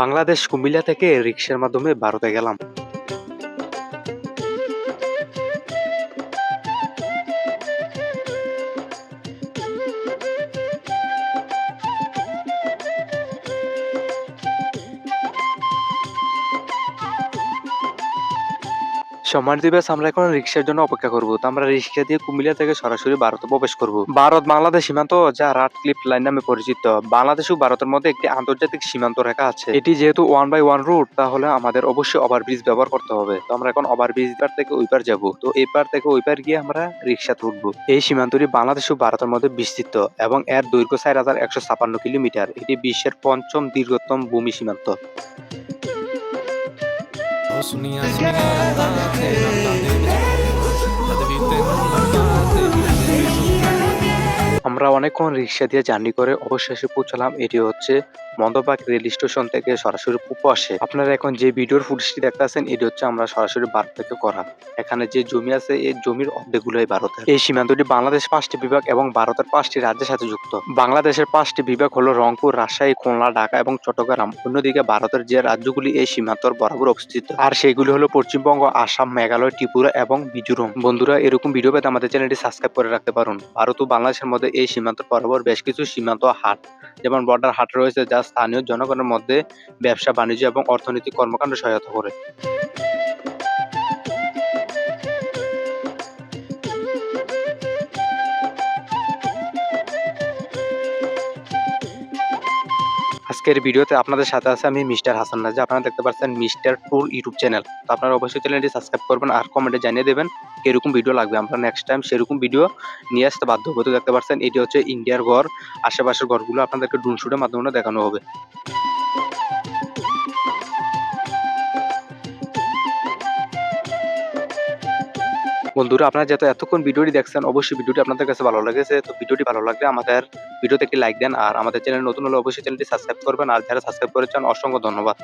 বাংলাদেশ কুমিল্লা থেকে রিক্সার মাধ্যমে ভারতে গেলাম। সম্মানিত দিবস আমরা এখন রিক্সার জন্য অপেক্ষা করব। তো আমরা রিক্সা দিয়ে কুমিল্লা থেকে সরাসরি ভারতে প্রবেশ করব। ভারত বাংলাদেশ সীমান্ত যা রাট ক্লিপ লাইন নামে পরিচিত। বাংলাদেশ ও ভারতের মধ্যে একটি আন্তর্জাতিক সীমান্ত রেখা আছে। এটি যেহেতু ওয়ান বাই ওয়ান রুট তাহলে আমাদের অবশ্যই ওভারব্রিজ ব্যবহার করতে হবে। তো আমরা এখন ওভারব্রিজ পার থেকে ওই পার যাব। তো এই পার থেকে ওই পার গিয়ে আমরা রিক্সা উঠবো এই সীমান্তটি বাংলাদেশ ও ভারতের মধ্যে বিস্তৃত এবং এর দৈর্ঘ্য চার হাজার একশো ছাপান্ন কিলোমিটার। এটি বিশ্বের পঞ্চম দীর্ঘতম ভূমি সীমান্ত। सुनिया सुनिया আমরা অনেকক্ষণ রিক্সা দিয়ে জার্নি করে অবশেষে পৌঁছালাম। এটি হচ্ছে মন্দবাগ রেল স্টেশন থেকে সরাসরি আসে আপনারা এখন যে ভিডিওর ফুটেজটি দেখতেছেন এটি হচ্ছে আমরা সরাসরি ভারত থেকে করা। এখানে যে জমি আছে, এই জমির অর্ধেকগুলোই ভারতের। এই সীমান্তটি বাংলাদেশ পাঁচটি বিভাগ এবং ভারতের পাঁচটি রাজ্যের সাথে যুক্ত। বাংলাদেশের পাঁচটি বিভাগ হলো রংপুর, রাজশাহী, খুলনা, ঢাকা এবং চট্টগ্রাম। অন্যদিকে ভারতের যে রাজ্যগুলি, এই সীমান্তর বরাবর অবস্থিত। আর সেগুলি হলো পশ্চিমবঙ্গ, আসাম, মেঘালয়, ত্রিপুরা এবং মিজোরাম। বন্ধুরা, এরকম ভিডিও পেতে আমাদের চ্যানেলটি সাবস্ক্রাইব করে রাখতে পারুন। ভারত ও বাংলাদেশের মধ্যে এই সীমান্ত বরাবর বেশ কিছু সীমান্ত হাট, যেমন বর্ডার হাট রয়েছে যা স্থানীয় জনগণের মধ্যে ব্যবসা, বাণিজ্য এবং অর্থনৈতিক কর্মকাণ্ড সহায়তা করে। আজকের ভিডিওতে আপনাদের সাথে আছে আমি মিস্টার হাসান নাজি। আপনারা দেখতে পাচ্ছেন মিস্টার টুর ইউটিউব চ্যানেল। তো আপনারা অবশ্যই চ্যানেলটি সাবস্ক্রাইব করবেন আর কমেন্টে জানিয়ে দেবেন কীরকম ভিডিও লাগবে। আমরা নেক্সট টাইম সেরকম ভিডিও নিয়ে আসতে বাধ্য হব। তো দেখতে পাচ্ছেন, এটি হচ্ছে ইন্ডিয়ার ঘর। আশেপাশের ঘরগুলো আপনাদেরকে ড্রোন শুটের মাধ্যমে দেখানো হবে। বন্ধুরা, আপনারা যেহেতু এতক্ষণ ভিডিওটি দেখছেন, অবশ্যই ভিডিওটি আপনাদের কাছে ভালো লেগেছে। তো ভিডিওটি ভালো লাগলে আমাদের ভিডিওতে একটি লাইক দেন, আর আমাদের চ্যানেল নতুন হলে অবশ্যই চ্যানেলটি সাবস্ক্রাইব করবেন। আর যারা সাবস্ক্রাইব করেছেন, অসংখ্য ধন্যবাদ।